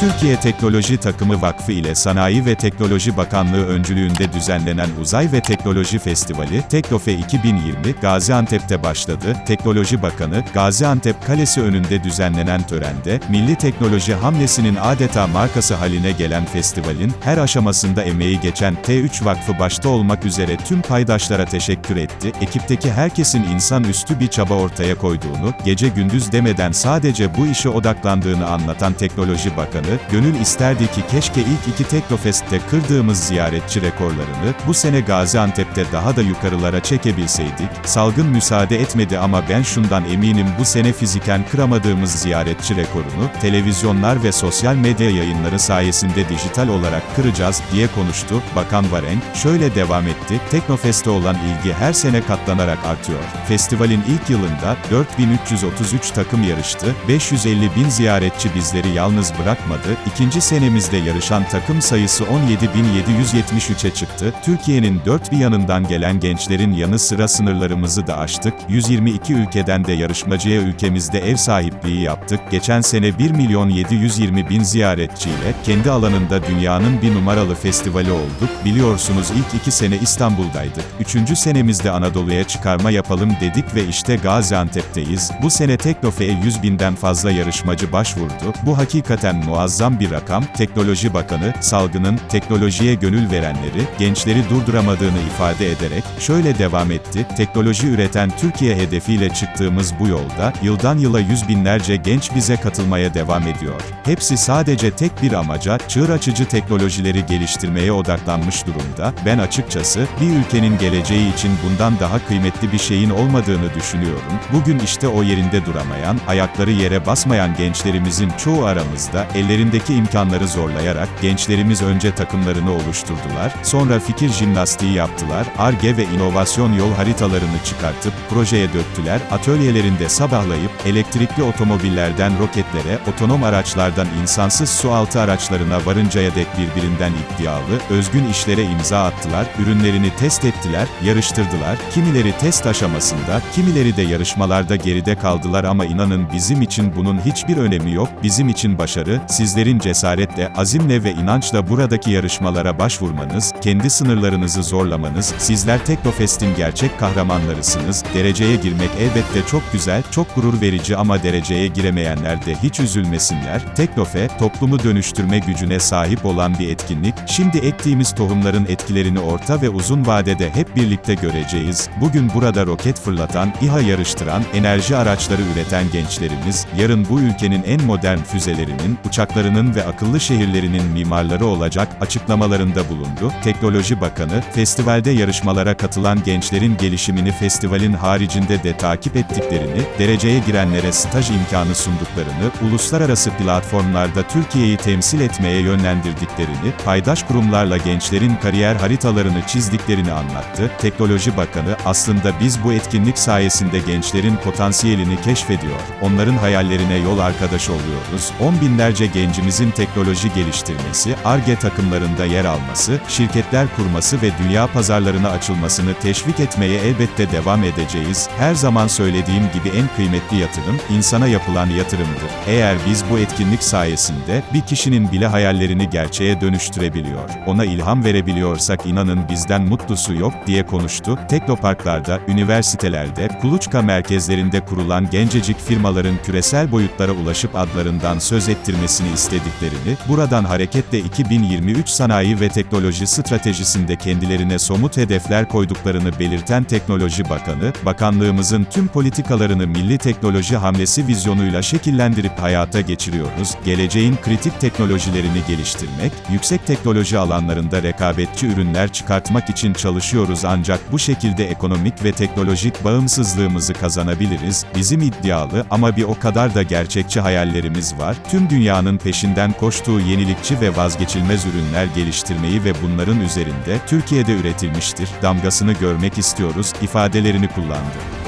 Türkiye Teknoloji Takımı Vakfı ile Sanayi ve Teknoloji Bakanlığı öncülüğünde düzenlenen Uzay ve Teknoloji Festivali, Teknofe 2020, Gaziantep'te başladı. Teknoloji Bakanı, Gaziantep Kalesi önünde düzenlenen törende, milli teknoloji hamlesinin adeta markası haline gelen festivalin, her aşamasında emeği geçen T3 Vakfı başta olmak üzere tüm paydaşlara teşekkür etti. Ekipteki herkesin insanüstü bir çaba ortaya koyduğunu, gece gündüz demeden sadece bu işe odaklandığını anlatan Teknoloji Bakanı, gönül isterdi ki keşke ilk iki Teknofest'te kırdığımız ziyaretçi rekorlarını, bu sene Gaziantep'te daha da yukarılara çekebilseydik, salgın müsaade etmedi ama ben şundan eminim bu sene fiziken kıramadığımız ziyaretçi rekorunu, televizyonlar ve sosyal medya yayınları sayesinde dijital olarak kıracağız, diye konuştu. Bakan Varenk, şöyle devam etti, Teknofest'e olan ilgi her sene katlanarak artıyor. Festivalin ilk yılında, 4333 takım yarıştı, 550 bin ziyaretçi bizleri yalnız bırakmadı, ikinci senemizde yarışan takım sayısı 17.773'e çıktı, Türkiye'nin dört bir yanından gelen gençlerin yanı sıra sınırlarımızı da aştık, 122 ülkeden de yarışmacıya ülkemizde ev sahipliği yaptık, geçen sene 1 milyon 720 bin ziyaretçiyle, kendi alanında dünyanın bir numaralı festivali olduk, biliyorsunuz ilk iki sene İstanbul'daydık, üçüncü senemizde Anadolu'ya çıkarma yapalım dedik ve işte Gaziantep'teyiz, bu sene Teknofe'ye 100 binden fazla yarışmacı başvurdu, bu hakikaten muazzam bir rakam, Teknoloji Bakanı, salgının, teknolojiye gönül verenleri, gençleri durduramadığını ifade ederek, şöyle devam etti, teknoloji üreten Türkiye hedefiyle çıktığımız bu yolda, yıldan yıla yüz binlerce genç bize katılmaya devam ediyor. Hepsi sadece tek bir amaca, çığır açıcı teknolojileri geliştirmeye odaklanmış durumda, ben açıkçası, bir ülkenin geleceği için bundan daha kıymetli bir şeyin olmadığını düşünüyorum, bugün işte o yerinde duramayan, ayakları yere basmayan gençlerimizin çoğu aramızda, ellerindeki imkanları zorlayarak, gençlerimiz önce takımlarını oluşturdular, sonra fikir jimnastiği yaptılar, ARGE ve inovasyon yol haritalarını çıkartıp, projeye döktüler, atölyelerinde sabahlayıp, elektrikli otomobillerden roketlere, otonom araçlardan insansız sualtı araçlarına varıncaya dek birbirinden iddialı, özgün işlere imza attılar, ürünlerini test ettiler, yarıştırdılar, kimileri test aşamasında, kimileri de yarışmalarda geride kaldılar ama inanın bizim için bunun hiçbir önemi yok, bizim için başarı, sizlerin cesaretle, azimle ve inançla buradaki yarışmalara başvurmanız, kendi sınırlarınızı zorlamanız, sizler Teknofest'in gerçek kahramanlarısınız, dereceye girmek elbette çok güzel, çok gurur verici ama dereceye giremeyenler de hiç üzülmesinler, Teknofe, toplumu dönüştürme gücüne sahip olan bir etkinlik, şimdi ektiğimiz tohumların etkilerini orta ve uzun vadede hep birlikte göreceğiz, bugün burada roket fırlatan, İHA yarıştıran, enerji araçları üreten gençlerimiz, yarın bu ülkenin en modern füzelerinin, uçaklarının ve akıllı şehirlerinin mimarları olacak açıklamalarında bulundu. Teknoloji Bakanı, festivalde yarışmalara katılan gençlerin gelişimini festivalin haricinde de takip ettiklerini, dereceye girenlere staj imkanı sunduklarını, uluslararası platformlarda Türkiye'yi temsil etmeye yönlendirdiklerini, paydaş kurumlarla gençlerin kariyer haritalarını çizdiklerini anlattı. Teknoloji Bakanı, aslında biz bu etkinlik sayesinde gençlerin potansiyelini keşfediyor, onların hayallerine yol arkadaşı oluyoruz, on binlerce gencimizin teknoloji geliştirmesi, ARGE takımlarında yer alması, şirketler kurması ve dünya pazarlarına açılmasını teşvik etmeye elbette devam edeceğiz. Her zaman söylediğim gibi en kıymetli yatırım, insana yapılan yatırımdır. Eğer biz bu etkinlik sayesinde, bir kişinin bile hayallerini gerçeğe dönüştürebiliyor, ona ilham verebiliyorsak inanın bizden mutlusu yok, diye konuştu. Teknoparklarda, üniversitelerde, kuluçka merkezlerinde kurulan gencecik firmaların küresel boyutlara ulaşıp adlarından söz ettirmesini istediklerini, buradan hareketle 2023 sanayi ve teknoloji stratejisinde kendilerine somut hedefler koyduklarını belirten Teknoloji Bakanı, bakanlığımızın tüm politikalarını milli teknoloji hamlesi vizyonuyla şekillendirip hayata geçiriyoruz, geleceğin kritik teknolojilerini geliştirmek, yüksek teknoloji alanlarında rekabetçi ürünler çıkartmak için çalışıyoruz ancak bu şekilde ekonomik ve teknolojik bağımsızlığımızı kazanabiliriz, bizim iddialı ama bir o kadar da gerçekçi hayallerimiz var, tüm dünyanın peşinden koştuğu yenilikçi ve vazgeçilmez ürünler geliştirmeyi ve bunların üzerinde Türkiye'de üretilmiştir, damgasını görmek istiyoruz, ifadelerini kullandı.